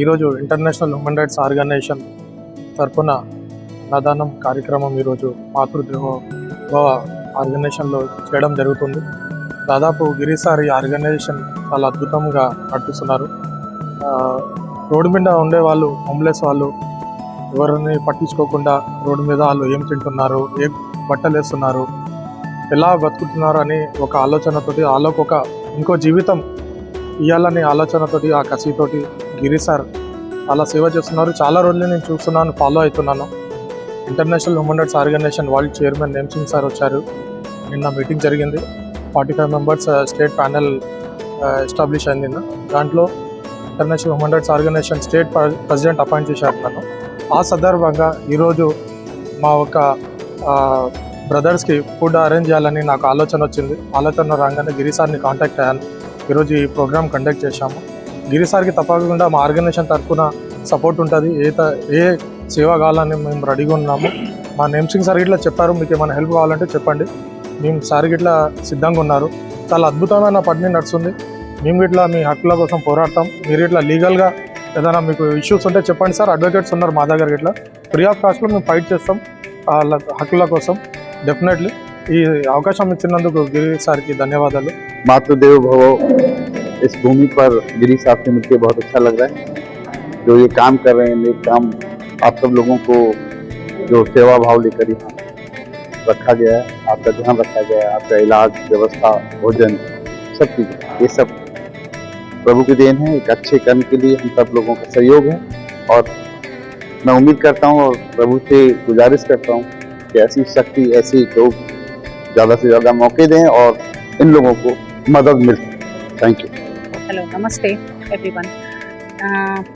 ఈరోజు international human rights organisation తరఫున అన్నదానం కార్యక్రమం ఈరోజు మాతృదేవ ఆర్గనైజేషన్లో చేయడం జరుగుతుంది. దాదాపు గిరిసారి ఆర్గనైజేషన్ చాలా అద్భుతంగా నడిపిస్తున్నారు రోడ్డు మీద ఉండే వాళ్ళు హోమ్లెస్ వాళ్ళు ఎవరిని పట్టించుకోకుండా రోడ్డు మీద వాళ్ళు ఏం తింటున్నారు ఏ బట్టలు వేస్తున్నారు ఎలా బతుకుతున్నారు అని ఒక ఆలోచనతోటి వాళ్ళకు ఒక ఇంకో జీవితం ఇవ్వాలనే ఆలోచనతోటి ఆ కసితోటి గిరి సార్ అలా సేవ చేస్తున్నారు. చాలా రోజులు నేను చూస్తున్నాను ఫాలో అవుతున్నాను. International human rights organisation world chairman Nemsingh sir వచ్చారు. నిన్న మీటింగ్ జరిగింది. Forty five members state panel establish అయింది. నిన్న దాంట్లో international human rights organisation state president appoint చేశారు నన్ను. ఆ సందర్భంగా ఈరోజు మా ఒక బ్రదర్స్కి ఫుడ్ అరేంజ్ చేయాలని నాకు ఆలోచన వచ్చింది. ఆలోచన రాగానే గిరి సార్ని కాంటాక్ట్ అయ్యాను. ఈరోజు ఈ ప్రోగ్రామ్ కండక్ట్ చేశాము. గిరిసార్కి తప్పకుండా మా ఆర్గనైజేషన్ తరఫున సపోర్ట్ ఉంటుంది. ఏ త ఏ సేవ కావాలని మేము రెడీగా ఉన్నాము. మా నేమ్సింగ్ సార్ గిట్లా చెప్పారు. మీకు ఏమైనా హెల్ప్ కావాలంటే చెప్పండి. మేము సార్ గిట్లా సిద్ధంగా ఉన్నారు. చాలా అద్భుతమైన పని నడుస్తుంది. మేము ఇట్లా మీ హక్కుల కోసం పోరాడతాం. మీరు ఇట్లా లీగల్గా ఏదైనా మీకు ఇష్యూస్ ఉంటే చెప్పండి సార్. అడ్వకేట్స్ ఉన్నారు మా దగ్గర ఇట్లా ఫ్రీ ఆఫ్ కాస్ట్లో మేము ఫైట్ చేస్తాం. వాళ్ళ హక్కుల కోసం. డెఫినెట్లీ ఈ అవకాశం ఇచ్చినందుకు గిరి సార్కి ధన్యవాదాలు. మాతృదేవ భవ. इस भूमि पर गिरी साहब से मिलकर बहुत अच्छा लग रहा है। जो ये काम कर रहे हैं नेक काम आप सब लोगों को जो सेवा भाव लेकर यहाँ रखा गया है, आपका ध्यान रखा गया है, आपका इलाज, व्यवस्था, भोजन, सब चीज़, ये सब प्रभु की देन है। एक अच्छे कर्म के लिए हम सब लोगों का सहयोग है। और मैं उम्मीद करता हूँ और प्रभु से गुजारिश करता हूँ कि ऐसी शक्ति, ऐसे लोग ज़्यादा से ज़्यादा मौके दें और इन लोगों को मदद मिल थैंक यू హలో నమస్తే ఎవ్రీవన్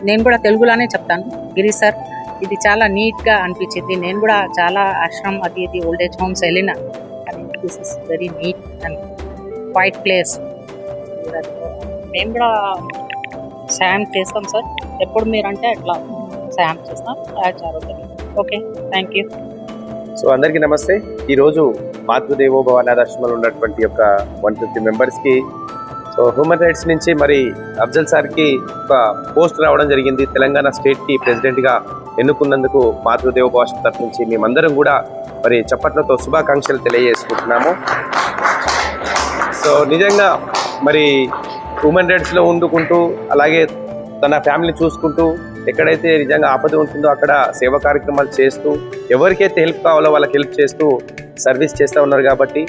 నేను కూడా తెలుగులోనే చెప్తాను. గిరి సార్ ఇది చాలా నీట్గా అనిపించింది. నేను కూడా చాలా ఆశ్రమం అది ఇది ఓల్డేజ్ హోమ్స్ వెళ్ళిన. This is very neat and quiet place మేము కూడా సాయం చేస్తాం సార్. ఎప్పుడు మీరంటే అట్లా సాయం చేస్తాం. జరుగుతుంది ఓకే థ్యాంక్ యూ సో అందరికీ నమస్తే. ఈరోజు మాతృదేవోభవ ఆశ్రమంలో ఉన్నటువంటి యొక్క వన్ ఫిఫ్టీ మెంబర్స్కి హ్యూమన్ రైట్స్ నుంచి మరి అఫ్జల్ సార్కి ఒక పోస్ట్ రావడం జరిగింది. తెలంగాణ స్టేట్కి ప్రెసిడెంట్గా ఎన్నుకున్నందుకు మాతృదేవ భాష తరఫు నుంచి మేమందరం కూడా మరి చప్పట్లతో శుభాకాంక్షలు తెలియజేసుకుంటున్నాము. సో నిజంగా మరి హ్యూమన్ రైట్స్లో ఉండుకుంటూ అలాగే తన ఫ్యామిలీ చూసుకుంటూ ఎక్కడైతే నిజంగా ఆపద ఉంటుందో అక్కడ సేవా కార్యక్రమాలు చేస్తూ ఎవరికైతే హెల్ప్ కావాలో వాళ్ళకి హెల్ప్ చేస్తూ సర్వీస్ చేస్తూ ఉన్నారు కాబట్టి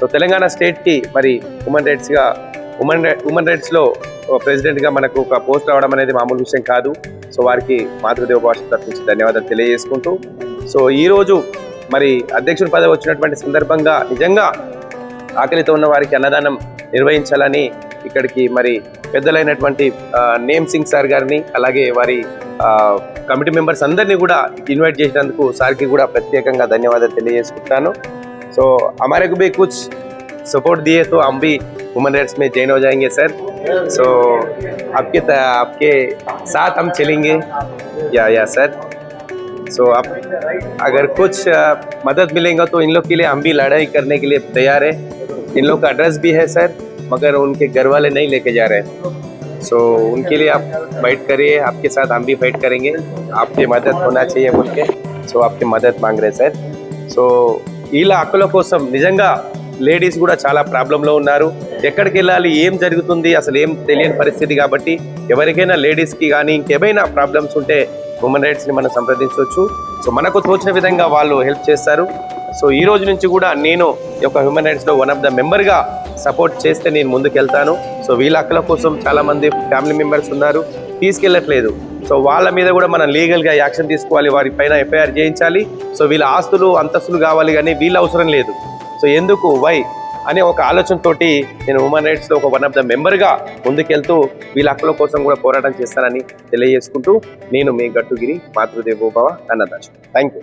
సో తెలంగాణ స్టేట్కి మరి హ్యూమన్ రైట్స్గా ఉమెన్ ఉమెన్ రైట్స్లో ప్రెసిడెంట్గా మనకు ఒక పోస్ట్ రావడం అనేది మామూలు విషయం కాదు. సో వారికి మాతృదేవ భాష తరఫు ధన్యవాదాలు తెలియజేసుకుంటూ సో ఈరోజు మరి అధ్యక్షుడి పదవి వచ్చినటువంటి సందర్భంగా నిజంగా ఆకలితో ఉన్న వారికి అన్నదానం నిర్వహించాలని ఇక్కడికి మరి పెద్దలైనటువంటి నేమ్ సింగ్ సార్ గారిని అలాగే వారి కమిటీ మెంబర్స్ అందరినీ కూడా ఇన్వైట్ చేసినందుకు సార్కి కూడా ప్రత్యేకంగా ధన్యవాదాలు తెలియజేసుకుంటాను. సో అమారకు బి కుచ్ సపోర్ట్ దియేతో అంబి हम भी ह्यूमन राइट्स में जॉइन हो जाएंगे सर सो आपके त- आपके साथ हम चलेंगे या या सर सो आप अगर कुछ अ, मदद मिलेगा तो इन लोग के लिए हम भी लड़ाई करने के लिए तैयार है इन लोग का एड्रेस भी है सर मगर उनके घर वाले नहीं लेके जा रहे हैं सो उनके लिए आप फाइट करिए आपके साथ हम भी फाइट करेंगे आपकी मदद होना चाहिए बोल के సో आपकी मदद मांग रहे సార్ సో వీళ్ళ హక్కుల కోసం నిజంగా లేడీస్ కూడా చాలా ప్రాబ్లంలో ఉన్నారు ఎక్కడికి వెళ్ళాలి ఏం జరుగుతుంది అసలు ఏం తెలియని పరిస్థితి కాబట్టి ఎవరికైనా లేడీస్కి కానీ ఇంకేమైనా ప్రాబ్లమ్స్ ఉంటే హ్యూమన్ రైట్స్ని మనం సంప్రదించవచ్చు. సో మనకు తోచిన విధంగా వాళ్ళు హెల్ప్ చేస్తారు. సో ఈ రోజు నుంచి కూడా నేను యొక్క హ్యూమన్ రైట్స్లో వన్ ఆఫ్ ద మెంబర్గా సపోర్ట్ చేస్తే నేను ముందుకు వెళ్తాను సో వీళ్ళ హక్కుల కోసం చాలామంది ఫ్యామిలీ మెంబర్స్ ఉన్నారు. తీసుకెళ్ళట్లేదు. సో వాళ్ళ మీద కూడా మనం లీగల్గా యాక్షన్ తీసుకోవాలి. వారి పైన ఎఫ్ఐఆర్ చేయించాలి. సో వీళ్ళ ఆస్తులు అంతస్తులు కావాలి కానీ వీళ్ళ అవసరం లేదు. సో ఎందుకు? వై? అనే ఒక ఆలోచనతోటి నేను హ్యూమన్ రైట్స్లో ఒక వన్ ఆఫ్ ద మెంబర్గా ముందుకెళ్తూ వీళ్ళ హక్కుల కోసం కూడా పోరాటం చేస్తానని తెలియజేసుకుంటూ నేను మీ గట్టుగిరి మాతృదేవోభవ అన్నదాశ థ్యాంక్ యూ